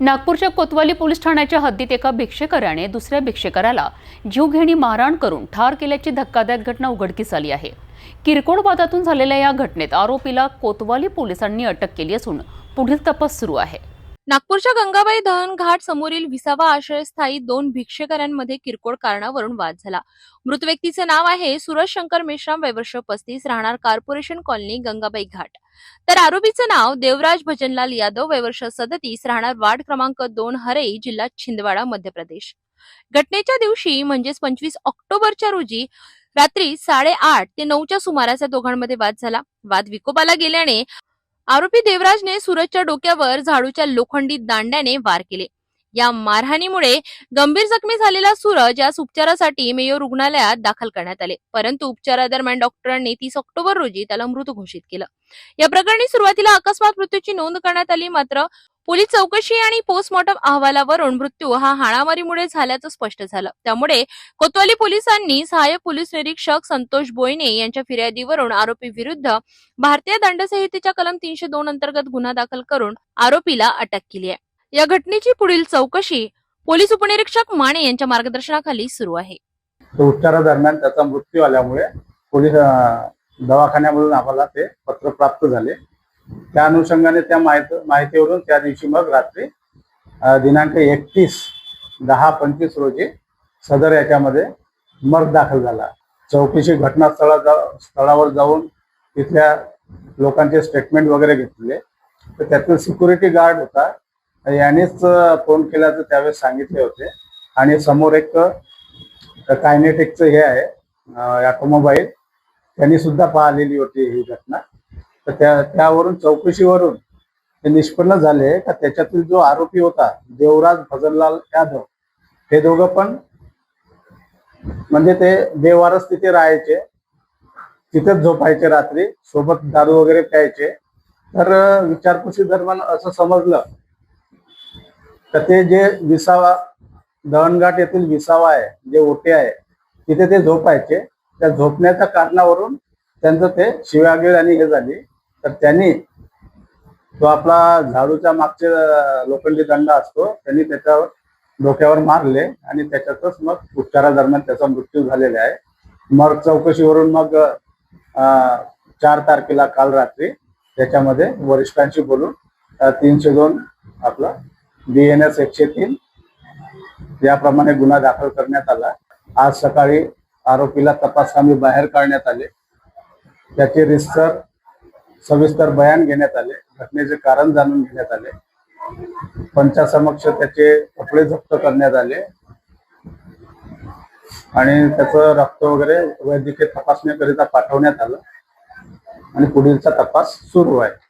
नागपूरच्या कोतवाली पोलीस ठाण्याच्या हद्दीत एका भिक्षेकराने दुसऱ्या भिक्षेकराला जीवघेणी मारहाण करून ठार केल्याची धक्कादायक घटना उघडकीस आली आहे. किरकोळ वादातून झालेल्या या घटनेत आरोपीला कोतवाली पोलिसांनी अटक केली असून पुढील तपास सुरू आहे. नागपूरच्या गंगाबाई दहन घाट समोरील विसावा आश्रयस्थायी दोन भिक्षेकरांमध्ये किरकोळ कारणावरून वाद झाला. मृत व्यक्तीचे नाव आहे सुरज शंकर मेश्राम वैवर्ष पस्तीस राहणार कॉर्पोरेशन कॉलनी गंगाबाई घाट. तर आरोपीचे नाव देवराज भजनलाल यादव वैवर्ष सदतीस राहणार वार्ड क्रमांक दोन हरई जिल्हा छिंदवाडा मध्य प्रदेश. घटनेच्या दिवशी म्हणजेच पंचवीस ऑक्टोबरच्या रोजी रात्री साडेआठ ते नऊच्या सुमारास या दोघांमध्ये वाद झाला. वाद विकोपाला गेल्याने आरोपी देवराजने सूरजच्या डोक्यावर झाडूच्या लोखंडी दांड्याने वार केले. या मारहाणीमुळे गंभीर जखमी झालेला सूरज यास उपचारासाठी मेयो रुग्णालयात दाखल करण्यात आले. परंतु उपचारादरम्यान डॉक्टरांनी तीस ऑक्टोबर रोजी त्याला मृत घोषित केलं. या प्रकरणी सुरुवातीला अकस्मात मृत्यूची नोंद करण्यात आली मात्र पोलीस चौकशी आणि पोस्टमॉर्टम अहवालावरून मृत्यू हा हाणामारीमुळे झाल्याचं स्पष्ट झालं. त्यामुळे कोतवाली पोलिसांनी सहाय्यक पोलीस निरीक्षक संतोष बोयने यांच्या फिर्यादीवरून आरोपी विरुद्ध भारतीय दंडसंहितेच्या कलम तीनशे दोन अंतर्गत गुन्हा दाखल करून आरोपीला अटक केली आहे. या घटनेची पुढील चौकशी पोलीस उपनिरीक्षक माने यांच्या मार्गदर्शनाखाली सुरू आहे. उपचारादरम्यान त्याचा मृत्यू आल्यामुळे पोलीस दवाखान्यामधून आम्हाला ते पत्र प्राप्त झाले. त्या अनुषंगाने त्या माहिती माहितीवरून त्या दिवशी मग रात्री दिनांक एकतीस दहा पंचवीस रोजी सदर याच्यामध्ये मर्ग दाखल झाला. चौकशी घटनास्थळा जा- स्थळावर जाऊन तिथल्या लोकांचे स्टेटमेंट वगैरे घेतले. तर त्यातील सिक्युरिटी गार्ड होता. यानेच फोन केल्याचं त्यावेळेस सांगितले होते. आणि समोर एक कायनेटिकचं हे आहे ऑटोमोबाईल त्यांनी सुद्धा पाहिलेली होती ही घटना. तर त्या त्यावरून चौकशीवरून ते निष्पन्न झाले का त्याच्यातील जो आरोपी होता देवराज भजनलाल यादव हे दोघं पण म्हणजे ते बेवारस तिथे राहायचे तिथेच झोपायचे रात्री सोबत दारू वगैरे प्यायचे. तर विचारपुशी दरम्यान असं समजलं तर ते जे विसावा दहनघाट येथील विसावा आहे जे ओटे आहे तिथे ते झोपायचे. त्या झोपण्याच्या कारणावरून त्यांचं ते शिवागिळ आणि हे झाली. तर त्यांनी तो आपला झाडूच्या मागचे लोखंडी दंड असतो त्यांनी त्याच्यावर डोक्यावर मारले आणि त्याच्यातच मग उपचारादरम्यान त्याचा मृत्यू झालेला आहे. मग चौकशीवरून मग चार तारखेला काल रात्री त्याच्यामध्ये वरिष्ठांशी बोलून तीनशे दोन आपला बी एन एस एकशे तीन याप्रमाणे गुन्हा दाखल करण्यात आला. आज सकाळी आरोपीला तपासकामी बाहेर काढण्यात आले. त्याचे रिस्तर सविस्तर बयान घेण्यात आले. घटनेचे कारण जाणून घेण्यात आले. पंचासमक्ष त्याचे कपडे जप्त करण्यात आले. आणि त्याचं रक्त वगैरे वैद्यकीय तपासणीकरिता पाठवण्यात आलं. आणि पुढीलचा तपास सुरू आहे.